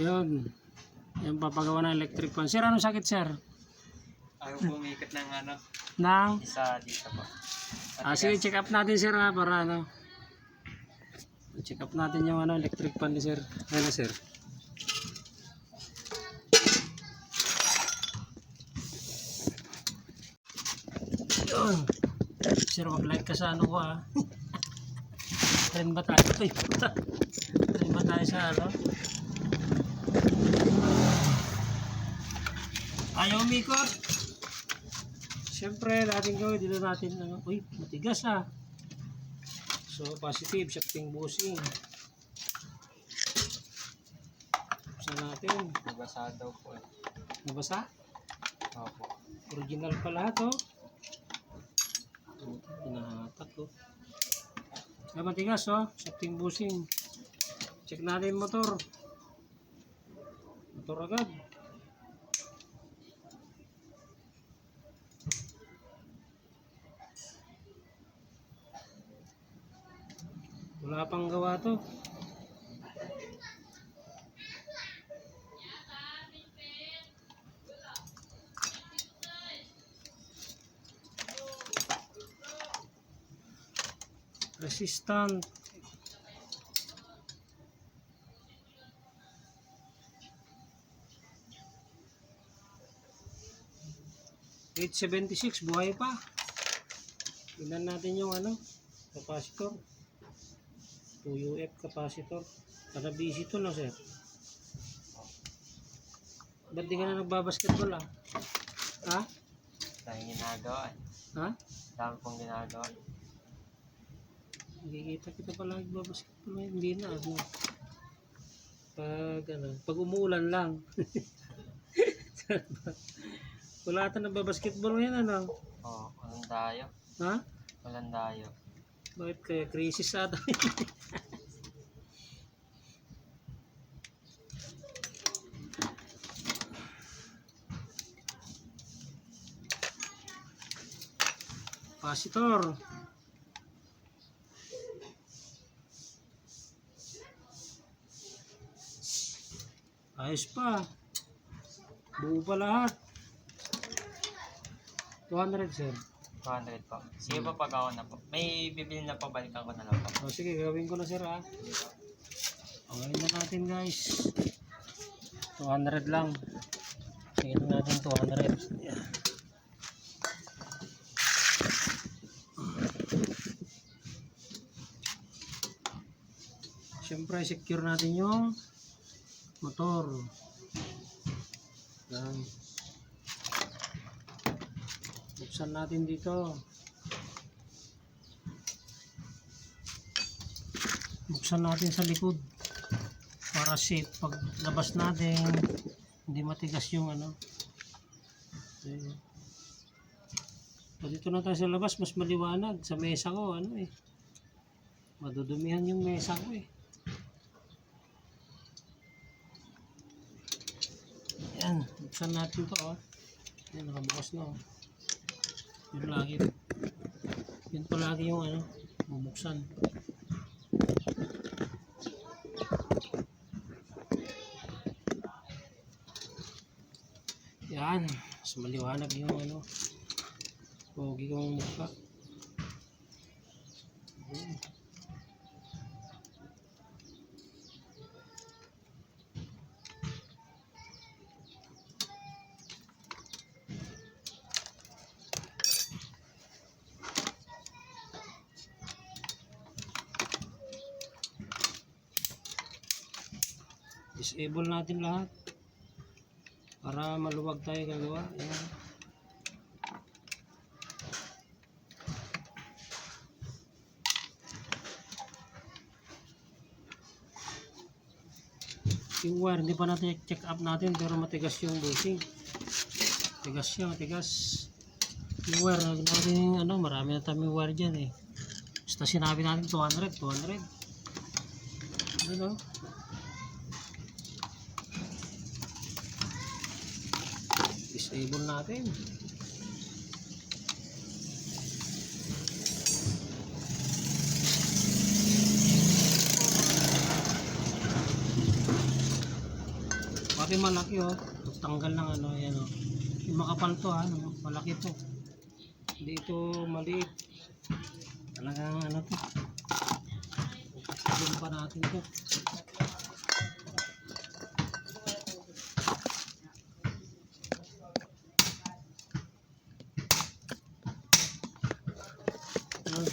Yun. Yung papagawa ng electric fan. Sir, anong sakit, sir? Ayaw pumikot ng ano, Nang? isa dito po. Ah, sige, check up natin, sir, ha, para ano. Check up natin yung ano, electric fan ni sir. Ano, sir? Yun. Sir, mag-like ka sa ano ko, ha. Trend ba tayo? Uy, puta. Trend ba tayo sa ano? Ayaw umikot. Siyempre, natin gawin dito natin ano, uy, matigas ah. So, positive, shifting bushing. Buksan natin. Nabasa daw po eh. Nabasa? Opo. Original pa lahat oh. Pinahatak oh. Ay, matigas oh. Shifting bushing. Check natin motor. Motor agad. Wala pang gawa to. Resistant. Eight seventy six buhay pa. Tingnan natin yung ano, capacitor. 2UF capacitor. Para busy to no, sir? Ba't di ka na nagbabasketball ah? Ha? Dahil ginagawa eh. Ha? Dami pong ginagawa. Nakikita kita pala nagbabasketball. Hindi na. Ano. Pag ano, pag umuulan lang. Wala ata nagbabasketball ngayon ano? Oo, walang dayo. Ha? Walang dayo. Bakit kaya crisis ata? Capacitor. Ayos pa. Buo pa lahat. 200 sir. 200 po. Sige po pag ako na po. May bibili na po, balikan ko na lang po. O sige, gawin ko na sir ha. Okay na natin guys. 200 lang. Sige na natin 200. Yeah. Siyempre, secure natin yung motor. Yan. Buksan natin dito. buksan natin sa likod. Para safe. Pag labas natin hindi matigas yung ano. Pag dito na tayo sa labas mas maliwanag. Sa mesa ko ano eh. Madudumihan yung mesa ko eh. Yan buksan natin to oh. Yan nakabukas na oh yun lagi yun palagi yung ano bubuksan Yan, mas maliwanag yung ano, pogi kong mukha. Disable natin lahat para maluwag tayo gagawa. Ayan. Yung wire, hindi pa natin check up natin pero matigas yung bushing. Matigas siya, matigas. Yung wire, natin ano, marami na tayong wire dyan eh. Basta sinabi natin 200, 200. Ano? Disable natin Pati malaki oh. Tanggal ng ano, yan oh. Yung makapal to ha, ano, malaki to. Hindi ito maliit. Talagang ano to. Sabihin pa natin to. Ayan.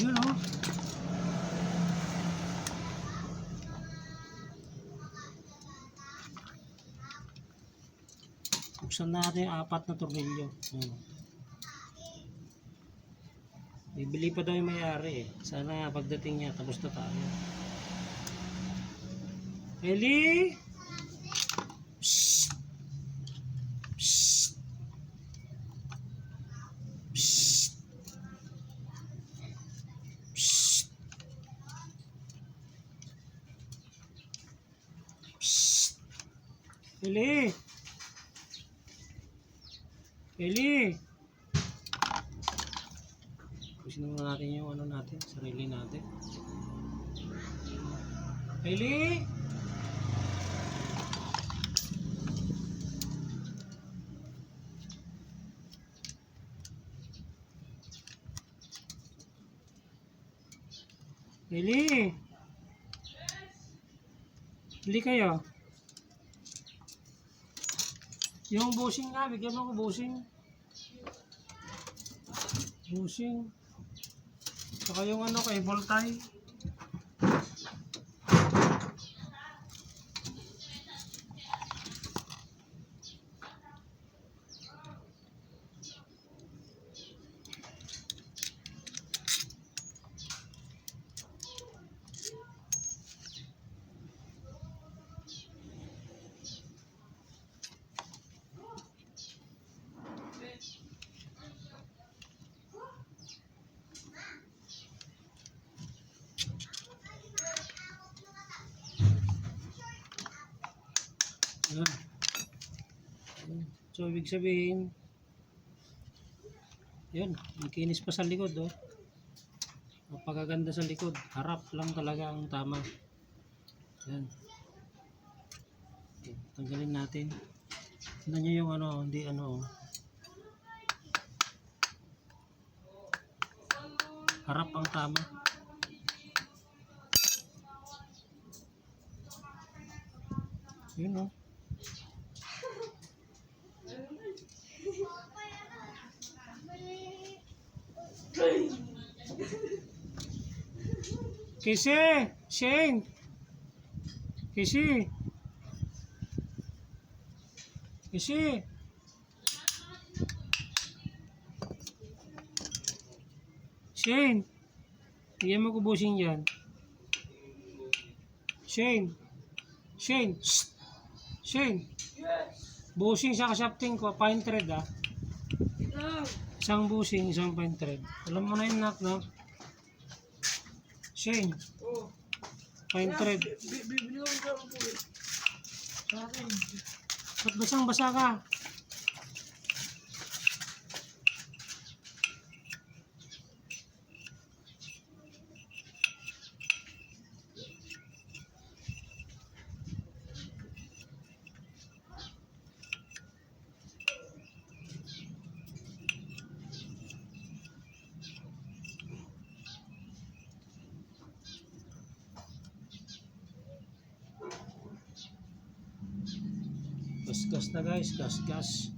Yun oh. Buksan natin apat na tornilyo. Bibili pa daw yung may-ari eh. Sana pagdating niya, tapos na tayo. Eli! Pusin mo natin yung ano natin, sarili natin. Eli! Eli! Eli kayo. Yung busing nga, bigyan mo ko busing. Busing. Saka yung ano kay Voltay. Ayan. So, ibig sabihin, yun, ang kinis pa sa likod, oh. Napakaganda sa likod. Harap lang talaga ang tama. Yan. Okay, tanggalin natin. Tignan nyo yung ano, hindi ano, oh. Harap ang tama. Yun, oh. Kisi! Shane! Kisi! Kisi! Shane! Bigyan mo ko busing dyan. Shane! Shane! Shh! Shane! Busing sa kasapting ko, pine thread ah. Isang busing, isang pine thread. Alam mo na yung knock knock. Shane. Pine thread. Bibili ko sa po eh. Sa akin. Ba't basang basa ka? Gas gas na guys, gas gas.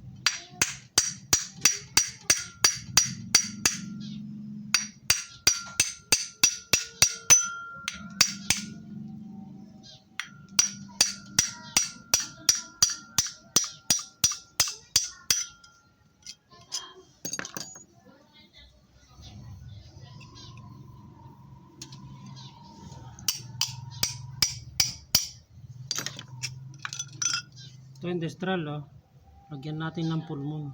Ito industrial, oh. Lagyan natin ng full moon.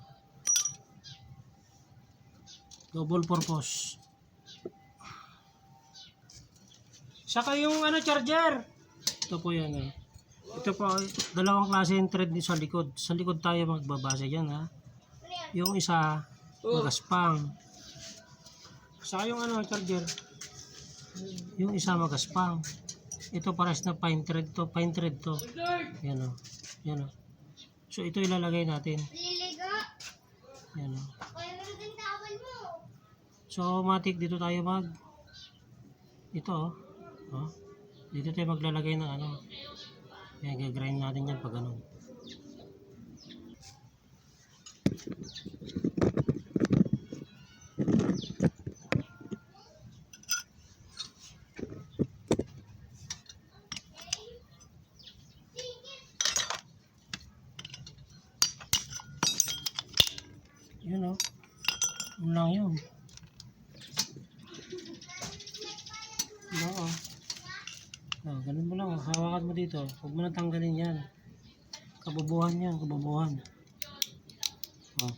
Double purpose. Saka yung ano charger. Ito po yan, eh. Ito po, dalawang klase yung thread sa likod. Sa likod tayo magbabasa yan, ha. Yung isa, magaspang. Saka yung ano, charger. Yung isa magaspang. Ito pares na pine thread to, pine thread to. Yan o. Yan o. So ito ilalagay natin. Liligo. Yan o. So matik dito tayo mag ito oh. oh. Dito tayo maglalagay ng ano. Yan, gagrind natin yan pag ganun. Yun oh. Yun lang yun. Oo. Oh, ganun mo lang. oh. Hawakan mo dito. Huwag mo na tanggalin yan. Kabubuhan yan. Kabubuhan. Oh.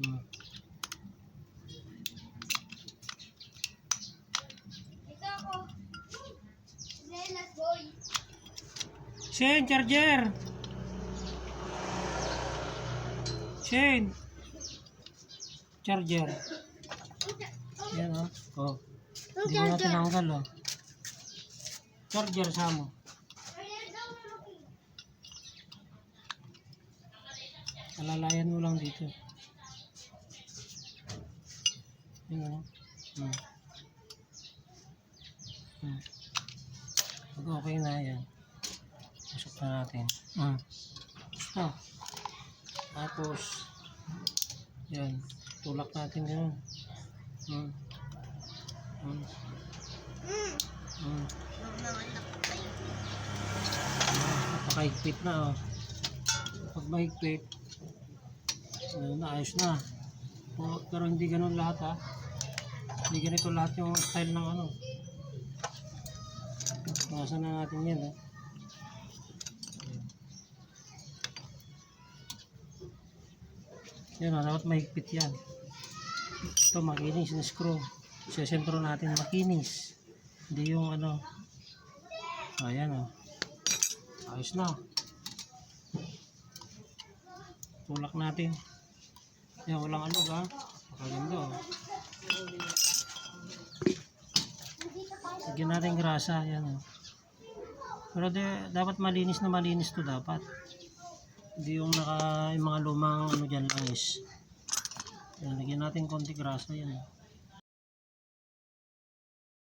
Hmm. Shane, charger! Shane! Charger. Yan oh. Oh. Ang Hindi mo na tinanggal oh. Charger sa mo. Alalayan mo lang dito. Yan oh. Hmm. Hmm. Pag okay na yan. Pasok na natin. Hmm. Basta. Tapos, yan. Tulak natin yun. Hmm. Hmm. Hmm. Mga tayo. Napakahigpit na oh. Pag mahigpit, ano na, ayos na. Po- Pero hindi ganun lahat ha. Hindi ganito lahat yung style ng ano. Nasa na natin yan ha. Yan o, dapat mahigpit yan. Ito makinis na screw. Sesentro natin makinis. Hindi yung ano. Ayan o. Ayos na. Tulak natin. Yan, walang alog ha. Makaganda oh. Lagyan natin grasa. Yan oh. Pero de, dapat malinis na malinis to dapat. Hindi yung naka, yung mga lumang ano dyan langis. Yan, lagyan natin konti grasa yan. oh.